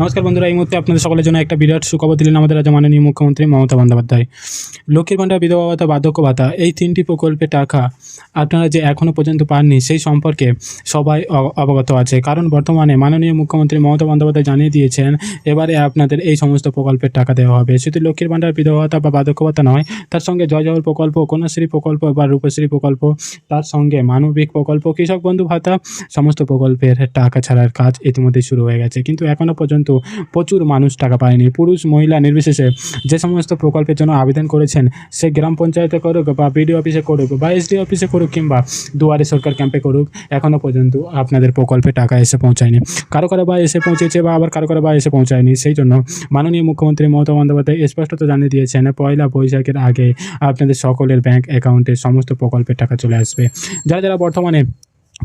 নমস্কার বন্ধুরা, এই মুহূর্তে আপনাদের সকলের জন্য একটা বিরাট সুখবর দিলেন আমাদের রাজ্য মাননীয় মুখ্যমন্ত্রী মমতা বন্দ্যোপাধ্যায়। লক্ষ্মীর ভাণ্ডার, বিধবা ভাতা, বার্ধক্য ভাতা, এই তিনটি প্রকল্পের টাকা আপনারা যে এখনও পর্যন্ত পাননি, সেই সম্পর্কে সবাই অবগত আছে। কারণ বর্তমানে মাননীয় মুখ্যমন্ত্রী মমতা বন্দ্যোপাধ্যায় জানিয়ে দিয়েছেন, এবারে আপনাদের এই সমস্ত প্রকল্পের টাকা দেওয়া হবে। শুধু লক্ষ্মীর ভাণ্ডার, বিধবা ভাতা বা বার্ধক্য ভাতা নয়, তার সঙ্গে জয় জহর প্রকল্প, কন্যাশ্রী প্রকল্প বা রূপশ্রী প্রকল্প, তার সঙ্গে মানবিক প্রকল্প, কৃষক বন্ধু ভাতা, সমস্ত প্রকল্পের টাকা ছাড়ার কাজ ইতিমধ্যেই শুরু হয়ে গেছে। কিন্তু এখনও পর্যন্ত প্রচুর মানুষ টাকা পায়নি। পুরুষ, মহিলা নির্বিশেষে যে সমস্ত প্রকল্পের জন্য আবেদন করেছেন, সে গ্রাম পঞ্চায়েতে করুক বা বিডিও অফিসে করুক বা এসডি অফিসে করুক কিংবা দুয়ারে সরকার ক্যাম্পে করুক এখনও পর্যন্ত আপনাদের প্রকল্পে টাকা এসে পৌঁছায়নি। কারও কারও বা এসে পৌঁছেছে বা আবার কারও কারও বা এসে পৌঁছায়নি, সেই জন্য মাননীয় মুখ্যমন্ত্রী মমতা বন্দ্যোপাধ্যায় স্পষ্টত জানিয়ে দিয়েছেন, পয়লা বৈশাখের আগে আপনাদের সকলের ব্যাংক অ্যাকাউন্টে সমস্ত প্রকল্পের টাকা চলে আসবে। যারা যারা বর্তমানে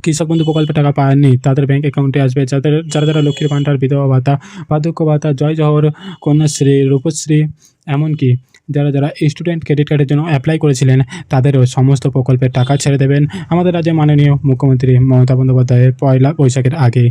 কৃষক বন্ধু প্রকল্পে টাকা পাননি। তাদের ব্যাংক অ্যাকাউন্টে আসবে যাদের, যারা যারা লক্ষ্মীর ভাণ্ডার বিধবা ভাতা, বার্ধক্য ভাতা, জয় জহর, কন্যাশ্রী, রূপশ্রী, এমনকি যারা যারা স্টুডেন্ট ক্রেডিট কার্ডের জন্য অ্যাপ্লাই করেছিলেন তাদেরও সমস্ত প্রকল্পের টাকা ছেড়ে দেবেন। আমাদের রাজ্যের মাননীয় মুখ্যমন্ত্রী মমতা বন্দ্যোপাধ্যায়ের পয়লা বৈশাখের আগে।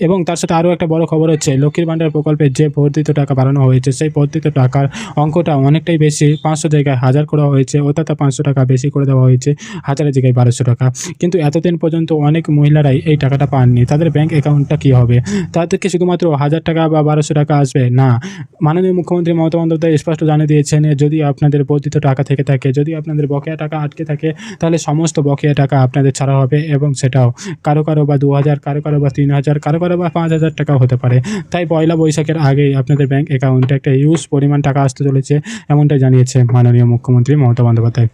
এবং তার সাথে আরও একটা বড় খবর হচ্ছে, লক্ষ্মীর ভাণ্ডার প্রকল্পের যে বর্ধিত টাকা বাড়ানো হয়েছে, সেই বর্ধিত টাকার অঙ্কটা অনেকটাই বেশি, পাঁচশো জায়গায় হাজার করা হয়েছে, অর্থাৎ পাঁচশো টাকা বেশি করে দেওয়া হয়েছে, হাজারের জায়গায় বারোশো টাকা। কিন্তু এতদিন পর্যন্ত অনেক মহিলারাই এই টাকাটা পাননি। তাদের ব্যাংক অ্যাকাউন্টটা কী হবে? তাদেরকে শুধুমাত্র হাজার টাকা বা বারোশো টাকা আসবে? না। মাননীয় মুখ্যমন্ত্রী মমতা বন্দ্যোপাধ্যায় স্পষ্ট জানিয়ে দিয়েছেন যদি আপনাদের বর্ধিত টাকা থেকে থাকে, যদি আপনাদের বকেয়া টাকা আটকে থাকে, তাহলে সমস্ত বকেয়া টাকা আপনাদের ছাড়া হবে এবং সেটাও। কারও কারও বা দু হাজার কারও কারও বা তিন হাজার কারও কারও বা পাঁচ হাজার টাকাও হতে পারে। তাই পয়লা বৈশাখের আগেই আপনাদের ব্যাংক অ্যাকাউন্টে একটা ইউজ পরিমাণ টাকা আসতে চলেছে, এমনটাই জানিয়েছে মাননীয় মুখ্যমন্ত্রী মমতা বন্দ্যোপাধ্যায়।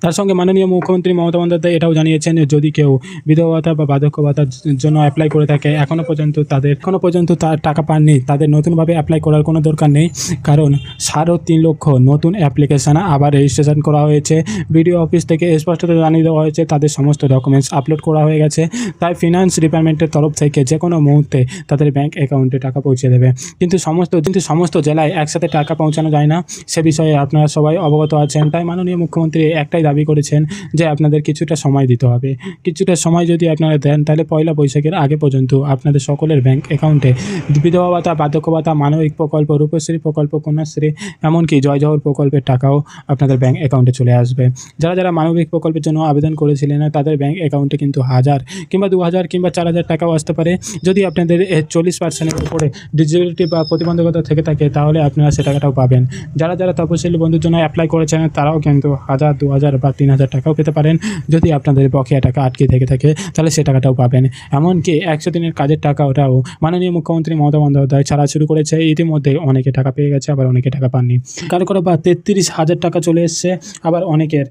তার সঙ্গে মাননীয় মুখ্যমন্ত্রী মমতা বন্দ্যোপাধ্যায় এটাও জানিয়েছেন যদি কেউ বিধবা ভাতা বা বার্ধক্য ভাতার জন্য অ্যাপ্লাই করে থাকে এখনও পর্যন্ত তাদের এখনও পর্যন্ত তার টাকা পাননি, তাদের নতুনভাবে অ্যাপ্লাই করার কোনো দরকার নেই। কারণ সাড়ে তিন লক্ষ নতুন অ্যাপ্লিকেশান আবার রেজিস্ট্রেশন করা হয়েছে। বিডিও অফিস থেকে স্পষ্টত জানিয়ে দেওয়া হয়েছে, তাদের সমস্ত ডকুমেন্টস আপলোড করা হয়ে গেছে। তাই ফিনান্স ডিপার্টমেন্টের তরফ থেকে যে কোনো মুহূর্তে তাদের ব্যাংক অ্যাকাউন্টে টাকা পৌঁছে দেবে। কিন্তু সমস্ত কিন্তু সমস্ত জেলায় একসাথে টাকা পৌঁছানো যায় না। সে বিষয়ে আপনারা সবাই অবগত আছেন। তাই মাননীয় মুখ্যমন্ত্রী একটাই দাবি করেছেন যে আপনাদের কিছুটা সময় দিতে হবে। কিছুটা সময় যদি আপনারা দেন, তাহলে পয়লা বৈশাখের আগে পর্যন্ত আপনাদের সকলের ব্যাংক অ্যাকাউন্টে বিধবা ভাতা বার্ধক্য ভাতা মানবিক প্রকল্প, রূপশ্রী প্রকল্প, কন্যাশ্রী, এমনকি জয় জহর প্রকল্পের টাকাও আপনাদের ব্যাংক অ্যাকাউন্টে চলে আসবে। যারা যারা মানবিক প্রকল্পের জন্য আবেদন করেছিলেন, তাদের ব্যাংক অ্যাকাউন্টে কিন্তু হাজার কিংবা দু হাজার কিংবা চার হাজার টাকাও আসতে পারে। যদি আপনাদের চল্লিশ পার্সেন্টের উপরে ডিজিবিলিটি বা প্রতিবন্ধকতা থেকে থাকে, তাহলে আপনারা সে টাকাটাও পাবেন। যারা যারা তপশিলি বন্ধুর জন্য অ্যাপ্লাই করেছেন, তারাও কিন্তু হাজার দু হাজার বা তিন হাজার টাকাও পেতে পারেন। যদি আপনাদের বকেয়া টাকা আটকে থেকে থাকে, তাহলে সে টাকাটাও পাবেন। এমনকি একশো দিনের কাজের টাকা ওটাও মাননীয় মুখ্যমন্ত্রী মমতা বন্দ্যোপাধ্যায় ছাড়া শুরু করেছে। ইতিমধ্যে অনেকে টাকা পেয়ে গেছে, আবার অনেকে টাকা পাননি। কারও কারও বা তেত্রিশ হাজার টাকা চলে এসছে, আবার অনেকের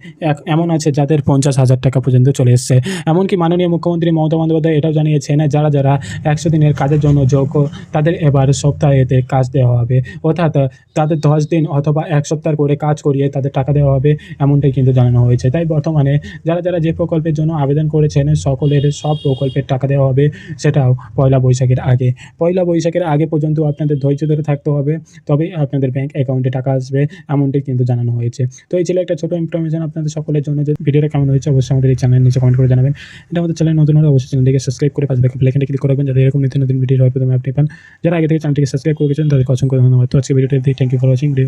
এমন আছে যাদের পঞ্চাশ হাজার টাকা পর্যন্ত চলে এসছে। এমনকি মাননীয় মুখ্যমন্ত্রী মমতা বন্দ্যোপাধ্যায় এটাও জানিয়েছেন, যারা যারা একশো দিনের কাজের জন্য যোগ্য, তাদের এবার সপ্তাহেতে কাজ দেওয়া হবে। অর্থাৎ তাদের দশ দিন অথবা এক সপ্তাহ করে কাজ করিয়ে তাদের টাকা দেওয়া হবে, এমনটাই কিন্তু জানানো হয়েছে। তাই বর্তমানে যারা যারা যে প্রকল্পের জন্য আবেদন করেছেন, সকলের সব প্রকল্পের টাকা দেওয়া হবে, সেটাও পয়লা বৈশাখের আগে। পয়লা বৈশাখের আগে পর্যন্ত আপনাদের ধৈর্য ধরে থাকতে হবে, তবেই আপনাদের ব্যাংক অ্যাকাউন্টে টাকা আসবে, এমনটি কিন্তু জানানো হয়েছে। তো এই ছিল একটা ছোটো ইনফরমেশন আপনাদের সকলের জন্য। যে ভিডিওটা কেমন হয়েছে, অবশ্যই আমাদের এই চ্যানেলের নিচে কমেন্ট করে জানাবেন। এটা আমাদের চ্যানেল নতুন হলে অবশ্যই চ্যানেলটিকে সাবস্ক্রাইব করে পাশে দেখে ক্লিক করবেন যাতে এরকম নিত্য নতুন ভিডিও হয় প্রথমে আপনি পান। যারা আগে থেকে চ্যানেলটিকে সাবস্ক্রাইব করে গেছেন তাদেরকে অসংখ্য ধন্যবাদ। তো আজকে ভিডিওটি thank you for watching video